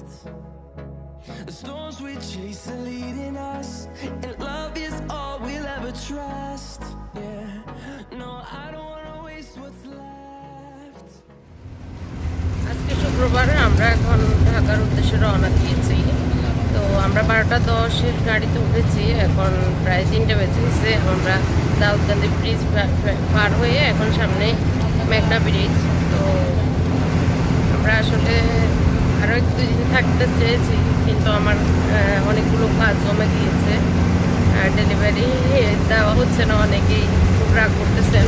left. The storms we chase are leading us, and love is all we'll ever trust. Yeah, no, I don't wanna waste what's left. আমরা এখন ঢাকার উদ্দেশ্যে রওনা দিয়েছি তো আমরা বারোটা দশের গাড়িতে উঠেছি এখন প্রায় তিনটে বেজে গেছে আমরা দাউদকান্দি ব্রিজ পার হয়ে এখন সামনে মেঘনা ব্রিজ তো আমরা আসলে আরও একটু দিন থাকতে চেয়েছি, কিন্তু আমার অনেকগুলো কাজ জমে গিয়েছে। ডেলিভারি দেওয়া হচ্ছে না, অনেকেই খুব রাগ করতেছেন।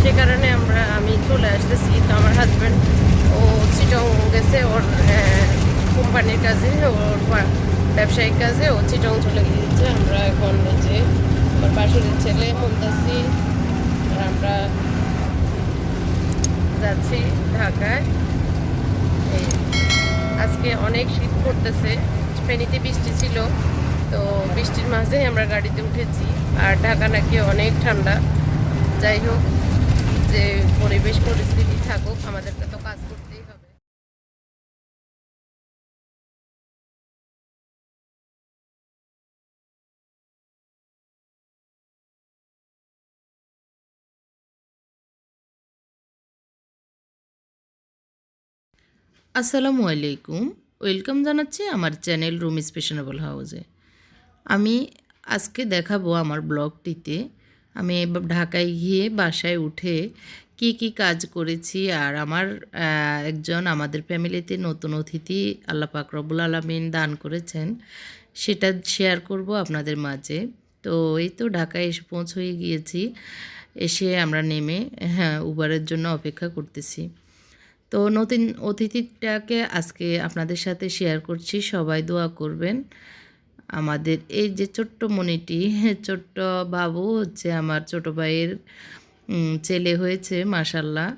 সে কারণে আমরা, আমি চলে আসতেছি। তো আমার হাজব্যান্ড ও চিটং গেছে, ওর কোম্পানির কাজে, ওর ব্যবসায়িক কাজে, ও চিটং চলে গিয়েছে। আমরা এখন যে আমার বাসুরের ছেলে মুমতাসি আমরা যাচ্ছি ঢাকায়। এই। আজকে অনেক শীত পড়তেছে। ফেনিতে বৃষ্টি ছিল, তো বৃষ্টির মাঝে আমরা গাড়িতে উঠেছি। আর ঢাকা নাকি অনেক ঠান্ডা। যাই হোক, যে পরিবেশ, পরিস্থিতি থাকুক, আমাদেরকে তো আসসালামু আলাইকুম। ওয়েলকাম জানাচ্ছি আমার চ্যানেল রুম স্পেশনেবল হাউসে। আমি আজকে দেখাবো আমার ব্লগটিতে। আমি ঢাকায় গিয়ে বাসায় উঠে কি কি কাজ করেছি আর আমার একজন আমাদের ফ্যামিলিতে নতুন অতিথি আল্লাহ পাক রব্বুল আলমিন দান করেছেন। সেটা শেয়ার করব আপনাদের মাঝে। তো এই তো ঢাকায় এসে পৌঁছ হয়ে গিয়েছি। এসে আমরা নেমে হ্যাঁ উবারের জন্য অপেক্ষা করতেছি। তো নতুন অতিথিটাকে আজকে আপনাদের সাথে শেয়ার করছি, সবাই দোয়া করবেন। আমাদের এই যে ছোট্ট মনিটি, ছোট্ট বাবু হচ্ছে আমার ছোট ভাইয়ের ছেলে হয়েছে মাসাল্লাহ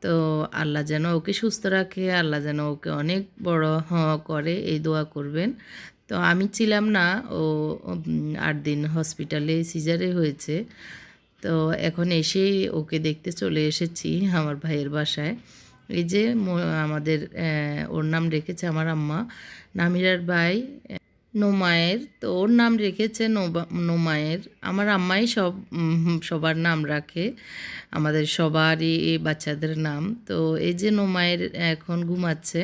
তো আল্লাহ যেন ওকে সুস্থ রাখে, আল্লাহ যেন ওকে অনেক বড় হ- করে, এই দোয়া করবেন। তো আমি ছিলাম না, ও আট দিন হসপিটালে সিজারে হয়েছে। তো এখন এসেই ওকে দেখতে চলে এসেছি আমার ভাইয়ের বাসায়। এই যে আমাদের ওর নাম রেখেছে আমার আম্মা। নামিরার ভাই নোমায়ের তো ওর নাম রেখেছে নোমায়ের আমার আম্মাই সব সবার নাম রাখে। আমাদের সবারই এই বাচ্চাদের নাম। তো এই যে নোমায়ের এখন ঘুমাচ্ছে।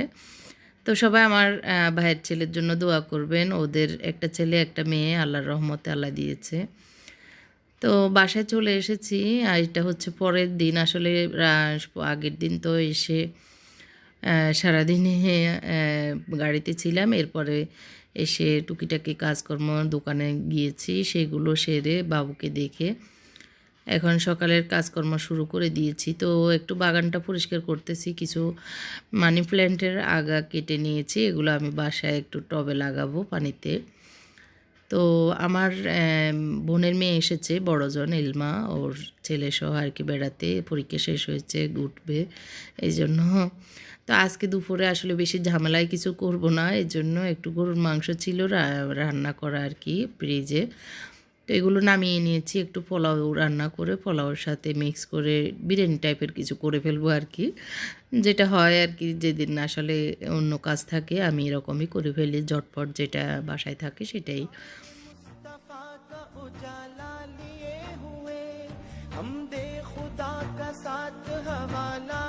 তো সবাই আমার ভাইয়ের ছেলের জন্য দোয়া করবেন। ওদের একটা ছেলে, একটা মেয়ে, আল্লাহর রহমতে আল্লাহ দিয়েছে। তো বাসায় চলে এসেছি আর এটা হচ্ছে পরের দিন। আসলে আগের দিন তো এসে সারাদিনে গাড়িতে ছিলাম। এরপরে এসে টুকিটাকি কাজকর্ম দোকানে গিয়েছি, সেগুলো সেরে বাবুকে দেখে। এখন সকালের কাজকর্ম শুরু করে দিয়েছি। তো একটু বাগানটা পরিষ্কার করতেছি। কিছু মানি প্ল্যান্টের আগা কেটে নিয়েছি। এগুলো আমি বাসায় একটু টবে লাগাবো পানিতে। তো আমার বোনের মেয়ে এসেছে, বড়জন, এলমা। ওর ছেলে সহ আর কি বেড়াতে, পরীক্ষা শেষ হয়েছে, উঠবে। এই জন্য তো আজকে দুপুরে আসলে বেশি ঝামেলায় কিছু করব না। এর জন্য একটু গরুর মাংস ছিল রান্না করা আর কি ফ্রিজে তো এগুলো নামিয়ে নিয়েছি একটু পোলাও রান্না করে পোলাওর সাথে মিক্স করে বিরিয়ানি টাইপের কিছু করে ফেলবো আর কি যেটা হয় আর কি যেদিন আসলে অন্য কাজ থাকে আমি এরকমই করে ফেলি ঝটপট যেটা বাসায় থাকে সেটাই मुस्तफा का उजाला लिए हुए हम दे खुदा का साथ हवाला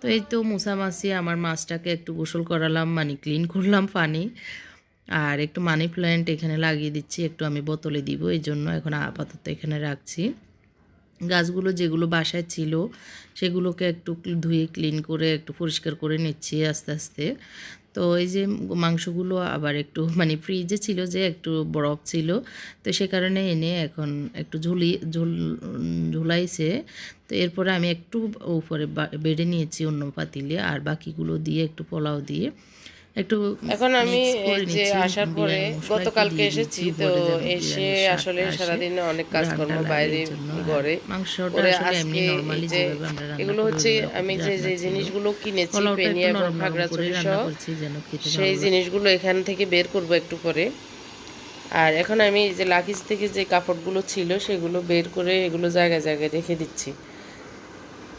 তো এই তো মুসা মাসি আমার মাছটাকে একটু গোসল করালাম মানে ক্লিন করলাম পানি। আর একটু মানি প্ল্যান্ট এখানে লাগিয়ে দিচ্ছি, একটু আমি বোতলে দিব, এই জন্য এখন আপাতত এখানে রাখছি। গাছগুলো যেগুলো বাসায় ছিল, সেগুলোকে একটু ধুয়ে ক্লিন করে, একটু পরিষ্কার করে নিচ্ছি আস্তে আস্তে। তো এই যে মাংসগুলো আবার একটু মানে ফ্রিজে ছিল যে একটু বরফ ছিল, তো সে কারণে এনে এখন একটু ঝুলি, ঝুল, ঝুলাইছে। তো এরপরে আমি একটু উপরে বেড়ে নিয়েছি অন্য পাতিলে, আর বাকিগুলো দিয়ে একটু পোলাও দিয়ে। একটু এখন আমি এই যে আসার পরে গতকালকে এসেছি তো এসে আসলে সারাদিন অনেক কাজকর্ম ঘ্রাণটা লাগে বাইরে ঘরে। মাংসটা করে আজকে যে এগুলো হচ্ছে আমি যে যে জিনিসগুলো কিনেছি পেনিয়া এবং খাগড়াছড়ি সহ সেই জিনিসগুলো এখান থেকে বের করব একটু পরে। আর এখন আমি যে লাকিজ থেকে যে কাপড়গুলো ছিল সেগুলো বের করে এগুলো জায়গায় জায়গায় রেখে দিচ্ছি।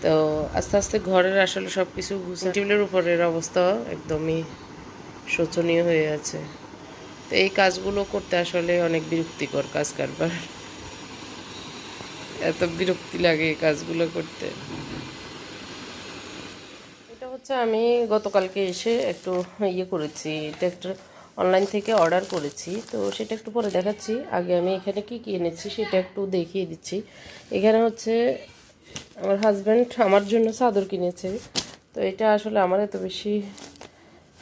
তো আস্তে আস্তে ঘরের আসলে সব কিছু টেবিলের উপরের অবস্থা একদমই শোচনীয় হয়ে আছে। তো এই কাজগুলো করতে আসলে অনেক বিরক্তিকর কাজ কারবার। এত বিরক্তি লাগে এই কাজগুলো করতে। এটা হচ্ছে আমি গতকালকে এসে একটু ইয়ে করেছি, এটা একটু অনলাইন থেকে অর্ডার করেছি। তো সেটা একটু পরে দেখাচ্ছি। আগে আমি এখানে কি কি এনেছি সেটা একটু দেখিয়ে দিচ্ছি। এখানে হচ্ছে আমার হাজব্যান্ড আমার জন্য চাদর কিনেছে। তো এটা আসলে আমার এত বেশি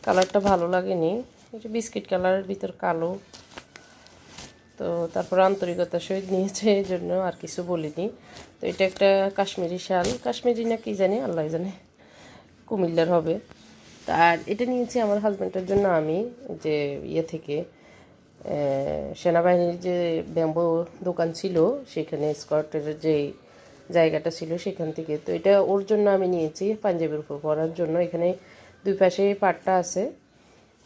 কালারটা ভালো লাগেনি। এটা বিস্কিট কালারের ভিতর কালো। তো তারপর আন্তরিকতার সহিত নিয়েছে, এই জন্য আর কিছু বলিনি। তো এটা একটা কাশ্মীরি শাল। কাশ্মীরি না কি জানি, আল্লাহ জানে, কুমিল্লার হবে। আর এটা নিয়েছি আমার হাজব্যান্ডের জন্য আমি, যে ইয়ে থেকে সেনাবাহিনীর যে ব্যাম্বো দোকান ছিল, সেখানে স্কটের যে জায়গাটা ছিল সেখান থেকে। তো এটা ওর জন্য আমি নিয়েছি, পাঞ্জাবের উপর পরার জন্য। এখানে দুই পাশে পাটটা আছে।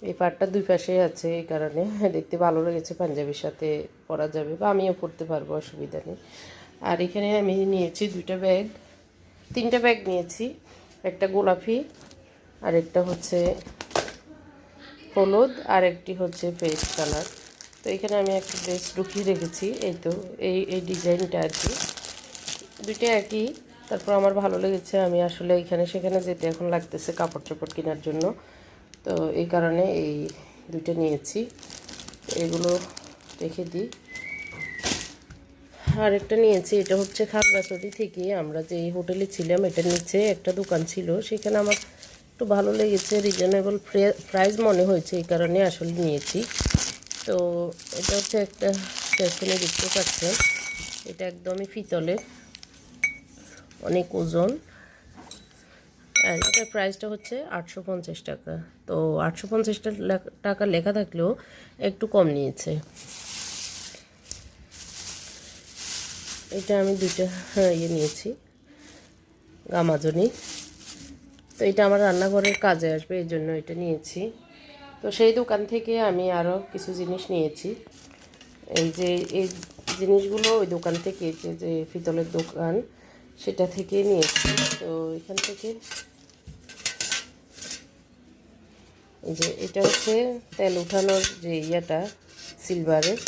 এই পাটটা দুই পাশে আছে এই কারণে। দেখতে ভালো লেগেছে, পাঞ্জাবির সাথে পরা যাবে বা আমিও পরতে পারব, অসুবিধা নেই। আর এখানে আমি নিয়েছি দুইটা ব্যাগ। তিনটা ব্যাগ নিয়েছি, একটা গোলাপি আর একটা হচ্ছে হলুদ আর একটি হচ্ছে পেস্ট কালার। তো এখানে আমি একটা ড্রেস ঢুকিয়ে রেখেছি, এই তো, এই এই ডিজাইনটা আর কি। দুইটা একই। তারপর আমার ভালো লেগেছে, আমি আসলে এখানে সেখানে যেতে এখন লাগতেছে কাপড় চোপড় কেনার জন্য। তো এই কারণে এই দুইটা নিয়েছি। এগুলো রেখে দিই। আর একটা নিয়েছি, এটা হচ্ছে খাগড়াছড়ি থেকে আমরা যে হোটেলে ছিলাম এটা নিচে একটা দোকান ছিল। সেখানে আমার একটু ভালো লেগেছে রিজনেবল প্রাইস মনে হয়েছে এই কারণে আসলে নিয়েছি। তো এটা হচ্ছে একটা স্টেশনে দেখতে পাচ্ছেন, এটা একদমই পিতলের অনেক ওজন। এটার প্রাইসটা হচ্ছে আটশো পঞ্চাশ টাকা। তো আটশো পঞ্চাশ টাকা লেখা থাকলেও একটু কম নিয়েছে। এটা আমি দুইটা হ্যাঁ, ইয়ে নিয়েছি। গামাজনি। তো এটা আমার রান্নাঘরের কাজে আসবে এই জন্য এটা নিয়েছি। তো সেই দোকান থেকে আমি আরও কিছু জিনিস নিয়েছি। এই যে এই জিনিসগুলো ওই দোকান থেকে যে পিতলের দোকান সেটা থেকে নিয়েছি। তো এখান থেকে এই যে এটা হচ্ছে তেল উঠানোর যে ইয়েটা সিলভারের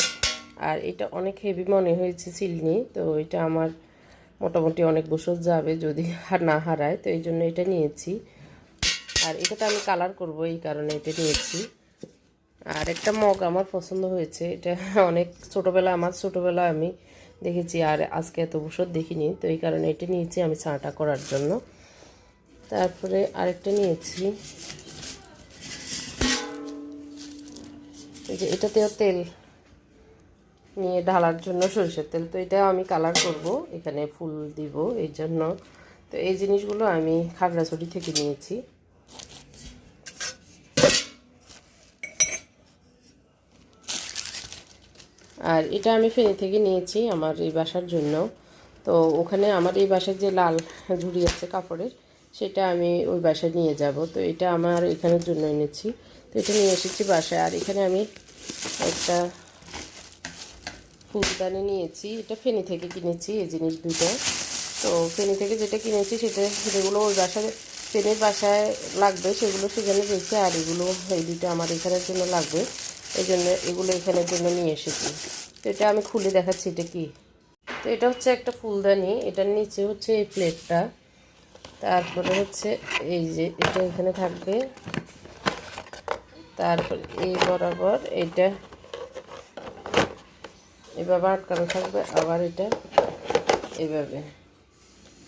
আর এটা অনেক হেভি মনে হয়েছে সিলনি তো এটা আমার মোটামুটি অনেক বছর যাবে যদি আর না হারায়, তো এই জন্য এটা নিয়েছি। আর এটাতে আমি কালার করব এই কারণে এটা নিয়েছি। আর একটা মগ আমার পছন্দ হয়েছে, এটা অনেক ছোটোবেলা, আমার ছোটোবেলা আমি দেখেছি আর আজকে এত বছর দেখিনি, তো এই কারণে এটা নিয়েছি আমি চাটা করার জন্য। তারপরে আরেকটা নিয়েছি। যে এটাতেও তেল নিয়ে ঢালার জন্য সরিষার তেল, তো এটা আমি কালার করব, এখানে ফুল দিব এই জন্য। তো এই জিনিসগুলো আমি খাগড়াছড়ি থেকে নিয়েছি। আর এটা আমি ফেনি থেকে নিয়েছি আমার এই বাসার জন্য। তো ওখানে আমার এই বাসার যে লাল ঝুড়ি আছে কাপড়ের, সেটা আমি ওই বাসায় নিয়ে যাব। তো এটা আমার এখানের জন্য এনেছি। তো এটা নিয়ে এসেছি বাসায়। আর এখানে আমি একটা ফুলদানি নিয়েছি। এটা ফেনি থেকে কিনেছি, এই জিনিস দুটো। তো ফেনি থেকে যেটা কিনেছি, সেটা, যেগুলো ওই বাসায় ফেনের বাসায় লাগবে, সেগুলো সেখানে রেখে আর এগুলো, এই দুটো আমার এখানের জন্য লাগবে। এই জন্য এগুলো এখানের জন্য নিয়ে এসেছি। তো এটা আমি খুলে দেখাচ্ছি এটা কি। তো এটা হচ্ছে একটা ফুলদানি, এটার নিচে হচ্ছে এই প্লেটটা। তারপরে হচ্ছে এই যে এটা এখানে থাকবে। তারপর এই বরাবর এটা এভাবে আটকানো থাকবে, আবার এটা এভাবে।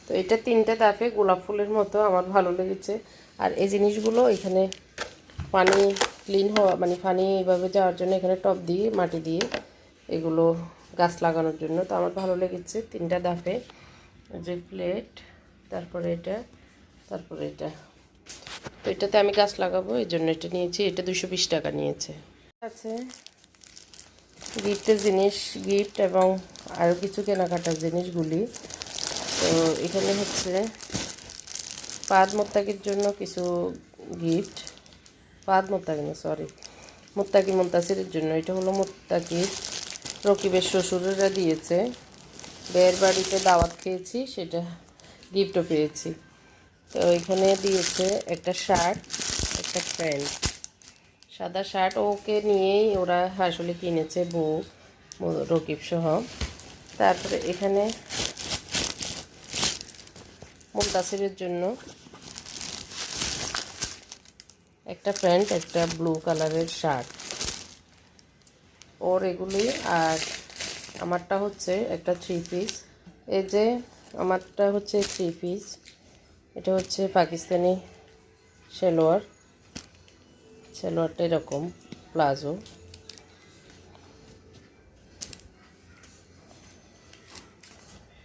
তো এটা তিনটে তাপে গোলাপ ফুলের মতো আমার ভালো লেগেছে। আর এই জিনিসগুলো এখানে পানি ক্লিন হওয়া মানে পানি এইভাবে যাওয়ার জন্য এখানে টপ দিয়ে, মাটি দিয়ে এগুলো গাছ লাগানোর জন্য। তো আমার ভালো লেগেছে তিনটা দাপে যে প্লেট তারপরে এটা তারপরে এটা। তো এটাতে আমি গাছ লাগাবো, এই জন্য এটা নিয়েছি। এটা দুশো বিশ টাকা নিয়েছে। আছে গিফটের জিনিস, গিফট এবং আরও কিছু কেনাকাটার জিনিসগুলি। তো এখানে হচ্ছে পাদ মোত্তাকির জন্য কিছু গিফট। পাদ মোত্তাকি না সরি মোত্তাকি মোত্তাসিরের জন্য, এটা হলো মোত্তাকি রকিবের শ্বশুরেরা দিয়েছে। বের বাড়িতে দাওয়াত খেয়েছি, সেটা গিফটও পেয়েছি। তো এখানে দিয়েছে একটা শার্ট, একটা প্যান্ট। সাদা শার্ট ওকে নিয়েই ওরা আসলে কিনেছে বউ রকিব সহ। তারপরে এখানে মুন্তাসিরের জন্য একটা প্যান্ট, একটা ব্লু কালারের শার্ট। ওর এগুলি আর আমারটা হচ্ছে একটা থ্রি পিস এই যে আমারটা হচ্ছে থ্রি পিস এটা হচ্ছে পাকিস্তানি সেলোয়ার। সেলোয়ারটা এরকম, প্লাজো।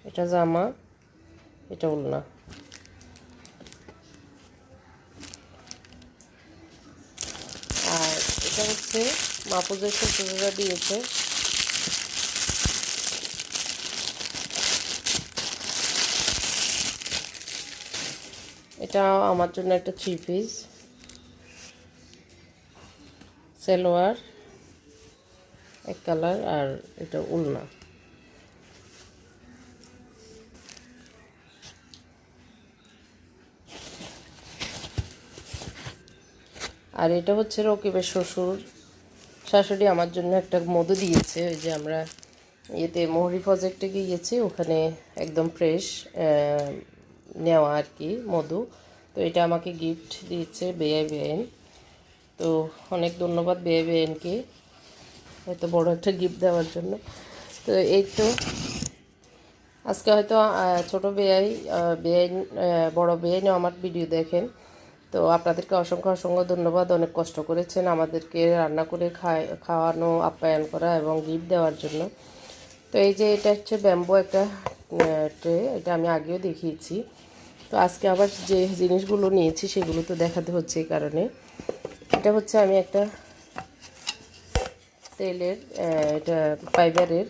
এটা জামা, এটা উলনা হচ্ছে মাপুজের শ্বশুররা দিয়েছে। এটা আমার জন্য একটা থ্রি পিস সালোয়ার, এক কালার আর এটা উলনা। আর এটা হচ্ছে রকিবের শ্বশুর। শাশুড়ি আমার জন্য একটা মধু দিয়েছে, ওই যে আমরা ইয়েতে মোহরি প্রজেক্টে গিয়েছি, ওখানে একদম ফ্রেশ নেওয়া আর কি মধু। তো এটা আমাকে গিফট দিয়েছে বেআই বেআইন তো অনেক ধন্যবাদ বেআই বেআইনকে এত বড় একটা গিফট দেওয়ার জন্য। তো এই তো, আজকে হয়তো ছোট বেআই বেআইন বড় বেআইনও আমার ভিডিও দেখেন। তো আপনাদেরকে অসংখ্য অসংখ্য ধন্যবাদ। অনেক কষ্ট করেছেন আমাদেরকে রান্না করে খায়, খাওয়ানো, আপ্যায়ন করা এবং গিফট দেওয়ার জন্য। তো এই যে এটা হচ্ছে ব্যাম্বো একটা ট্রে এটা আমি আগেও দেখিয়েছি। তো আজকে আবার যে জিনিসগুলো নিয়েছি সেগুলো তো দেখাতে হচ্ছে এই কারণে। এটা হচ্ছে আমি একটা তেলের এটা ফাইবারের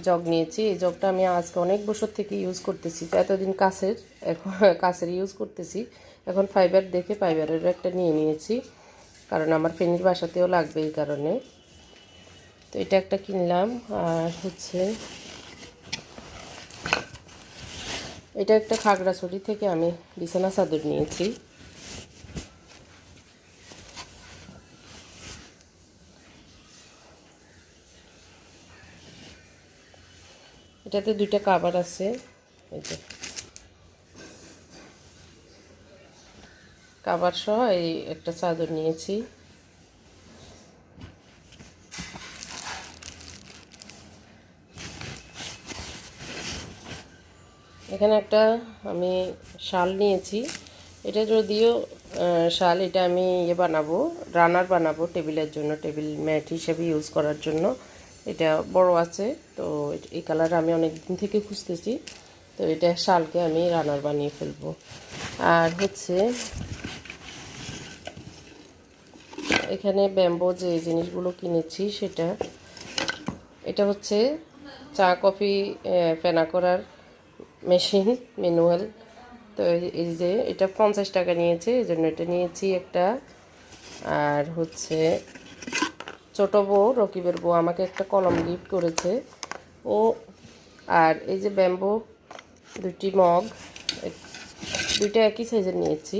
জগ নিয়েছি। এই জগটা আমি আজকে অনেক বছর থেকে ইউজ করতেছি। তো এতদিন কাছের, এখন কাছের ইউজ করতেছি। এখন ফাইবার দেখে ফাইবারের একটা নিয়ে নিয়েছি। কারণ আমার ফেনির বাসাতেও লাগবে এই কারণে। তো এটা একটা কিনলাম। আর হচ্ছে এটা একটা খাগড়াছড়ি থেকে আমি বিছানা চাদর নিয়েছি। এটাতে দুইটা কাবার আছে। এই যে। কাবার সহ এই একটা চাদর নিয়েছি। এখানে একটা আমি শাল নিয়েছি। এটা যদিও শাল এটা আমি ইয়ে বানাবো রানার বানাবো টেবিলের জন্য, টেবিল ম্যাট হিসেবে ইউজ করার জন্য। এটা বড় আছে, তো এই কালার আমি অনেক দিন থেকে খুঁজতেছি, তো এটা শালকে আমি রানার বানিয়ে ফেলব। আর হচ্ছে, এখানে ব্যাম্বো যে জিনিসগুলো কিনেছি সেটা, এটা হচ্ছে চা, কফি ফেনা করার মেশিন, ম্যানুয়াল। তো এই যে এটা পঞ্চাশ টাকা নিয়েছে এই জন্য এটা নিয়েছি একটা। আর হচ্ছে ছোট বউ রকিবের বউ আমাকে একটা কলম গিফট করেছে। ও, আর এই যে ব্যাম্বো দুটি মগ দুইটা একই সাইজের নিয়েছি।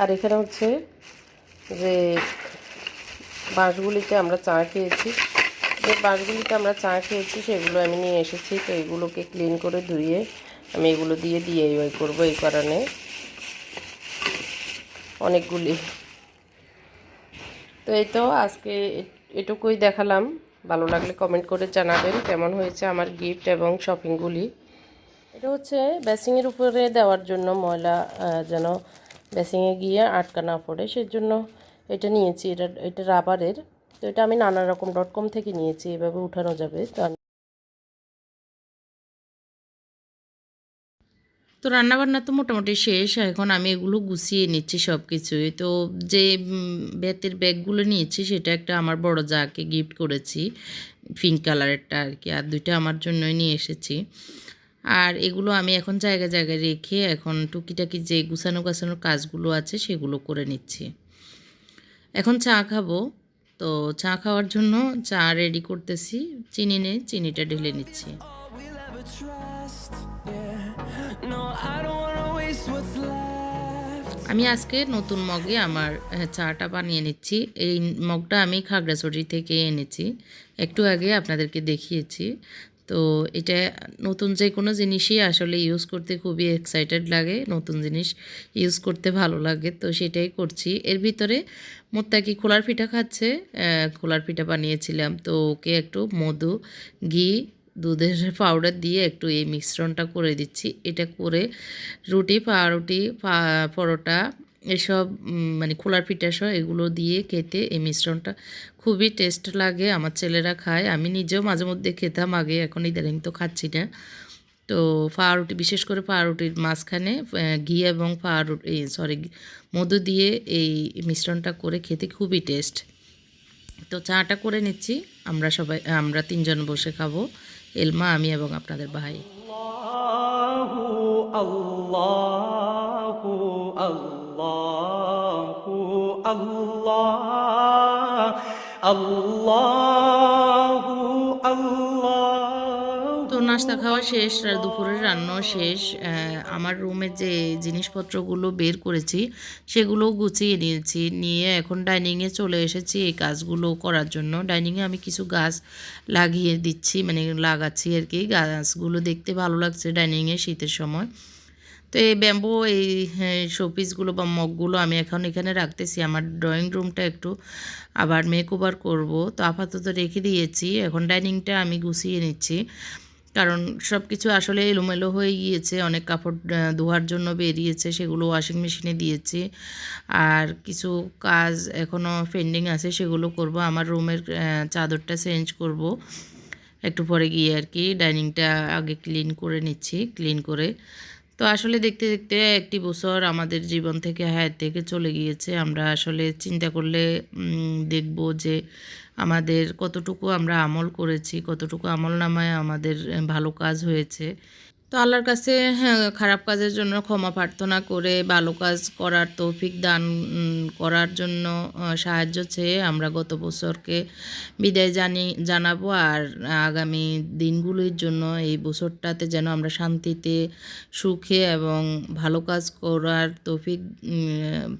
আর এখানে হচ্ছে যে বাঁশগুলিতে আমরা চা খেয়েছি। যে বাঁশগুলিতে আমরা চা খেয়েছি, সেগুলো আমি নিয়ে এসেছি, তো এগুলোকে ক্লিন করে ধুয়ে আমি এগুলো দিয়ে দিয়ে ওই করব এই কারণে। অনেকগুলি। তো এই তো আজকে এটুকুই দেখালাম। ভালো লাগলে কমেন্ট করে জানাবেন কেমন হয়েছে আমার গিফট এবং শপিংগুলি এটা হচ্ছে বেসিংয়ের উপরে দেওয়ার জন্য ময়লা যেন বেসিংয়ে গিয়ে আটকা না পড়ে। সেজন্য এটা নিয়েছি। এটা এটা রাবারের তো এটা আমি নানা রকম ডট কম থেকে নিয়েছি। এভাবে উঠানো যাবে। তো তো রান্নাবান্না তো মোটামুটি শেষ, এখন আমি এগুলো গুছিয়ে নিচ্ছি সব কিছুই তো যে বেতের ব্যাগগুলো নিয়েছি, সেটা একটা আমার বড় যাকে গিফট করেছি পিঙ্ক কালারেরটা আর কি, আর দুইটা আমার জন্যই নিয়ে এসেছি। আর এগুলো আমি এখন জায়গা জায়গায় রেখে এখন টুকিটাকি যে গুছানো গাছানোর কাজগুলো আছে, সেগুলো করে নিচ্ছি। এখন চা খাব, তো চা খাওয়ার জন্য চা রেডি করতেছি, চিনি নেই চিনিটা ঢেলে নিচ্ছি। আমি আজকে নতুন মগে আমার চাটা বানিয়ে নিচ্ছি। এই মগটা আমি খাগড়াছড়ি থেকে এনেছি। একটু আগে আপনাদেরকে দেখিয়েছি। তো এটা নতুন যে কোনো জিনিসই আসলে ইউজ করতে খুবই এক্সাইটেড লাগে। নতুন জিনিস ইউজ করতে ভালো লাগে, তো সেটাই করছি। এর ভিতরে মোত্তাকি খোলার পিঠা খাচ্ছে খোলার পিঠা বানিয়েছিলাম। তো ওকে একটু মধু, ঘি দুধের পাউডার দিয়ে একটু এই মিশ্রণটা করে দিচ্ছি। এটা করে রুটি, পাউরুটি পরোটা এসব মানে খোলার পিঠা সহ এগুলো দিয়ে খেতে এই মিশ্রণটা খুবই টেস্ট লাগে, আমার ছেলেরা খায়। আমি নিজেও মাঝে মধ্যে খেতাম, আগে এখন ইদানিং তো খাচ্ছি না। তো পাউরুটি, বিশেষ করে পাউরুটির মাঝখানে ঘি এবং পাউরুটি সরি মধু দিয়ে এই মিশ্রণটা করে খেতে খুবই টেস্ট তো চাটা করে নিচ্ছি, আমরা সবাই, আমরা তিনজন বসে খাব। এলমা আমি এবং আপনাদের ভাই। আল্লাহ আল্লাহ আল্লাহ। নাস্তা খাওয়া শেষ দুপুরের রান্নাও শেষ আমার রুমে যে জিনিসপত্রগুলো বের করেছি সেগুলো গুছিয়ে নিয়েছি, নিয়ে এখন ডাইনিংয়ে চলে এসেছি এই কাজগুলো করার জন্য। ডাইনিংয়ে আমি কিছু গাছ লাগিয়ে দিচ্ছি মানে লাগাচ্ছি আর কি, গাছগুলো দেখতে ভালো লাগছে ডাইনিংয়ে শীতের সময়। তো এই ব্যাম্বো, এই শোপিসগুলো বা মগগুলো আমি এখন এখানে রাখতেছি, আমার ড্রয়িং রুমটা একটু আবার মেক ওভার করব। তো আপাতত রেখে দিয়েছি, এখন ডাইনিংটা আমি গুছিয়ে নিচ্ছি। কারণ সব কিছু আসলে এলোমেলো হয়ে গিয়েছে। অনেক কাপড় ধোয়ার জন্য বেরিয়েছে, সেগুলো ওয়াশিং মেশিনে দিয়েছি। আর কিছু কাজ এখনও পেন্ডিং আছে, সেগুলো করব। আমার রুমের চাদরটা চেঞ্জ করব। একটু পরে গিয়ে আর কি ডাইনিংটা আগে ক্লিন করে নিচ্ছি ক্লিন করে। তো আসলে দেখতে দেখতে একটি বছর আমাদের জীবন থেকে হায়াত থেকে চলে গিয়েছে। আমরা আসলে চিন্তা করলে দেখব যে আমাদের কতটুকু আমরা আমল করেছি কতটুকু আমল নামায় আমাদের ভালো কাজ হয়েছে। তো আল্লাহর কাছে হ্যাঁ, খারাপ কাজের জন্য ক্ষমা প্রার্থনা করে ভালো কাজ করার তৌফিক দান করার জন্য সাহায্য চেয়ে আমরা গত বছরকে বিদায় জানি জানাব। আর আগামী দিনগুলির জন্য এই বছরটাতে যেন আমরা শান্তিতে সুখে এবং ভালো কাজ করার তৌফিক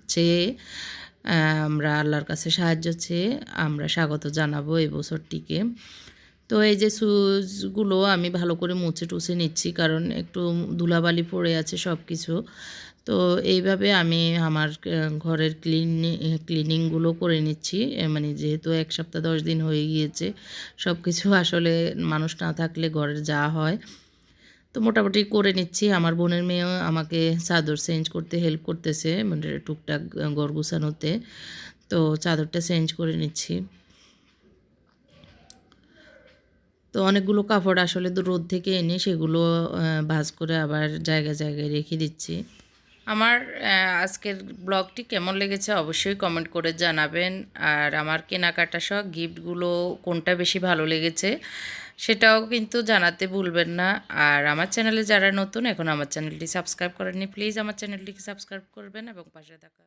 চেয়ে আমরা আল্লাহর কাছে সাহায্য চেয়ে আমরা স্বাগত জানাব এই বছরটিকে। তো এই যে সুজগুলো আমি ভালো করে মুছে টুছে নিচ্ছি, কারণ একটু ধুলাবালি পড়ে আছে সব কিছু তো এইভাবে আমি আমার ঘরের ক্লিন ক্লিনিংগুলো করে নিচ্ছি। মানে যেহেতু এক সপ্তাহ দশ দিন হয়ে গিয়েছে সব কিছু আসলে মানুষ না থাকলে ঘরের যা হয় তো মোটামুটি করে নিচ্ছি। আমার বোনের মেয়েও আমাকে চাদর চেঞ্জ করতে হেল্প করতেছে মানে টুকটাক ঘর গুছানোতে। তো চাদরটা চেঞ্জ করে নিচ্ছি। তো অনেকগুলো কাপড় আসলে তো রোদ থেকে এনে সেগুলো ভাজ করে আবার জায়গায় জায়গায় রেখে দিচ্ছি। আমার আজকের ব্লগটি কেমন লেগেছে অবশ্যই কমেন্ট করে জানাবেন। আর আমার কেনাকাটা সহ গিফটগুলো কোনটা বেশি ভালো লেগেছে সেটাও কিন্তু জানাতে ভুলবেন না। আর আমার চ্যানেলে যারা নতুন, এখন আমার চ্যানেলটি সাবস্ক্রাইব করেননি প্লিজ আমার চ্যানেলটিকে সাবস্ক্রাইব করবেন এবং পাশে থাকা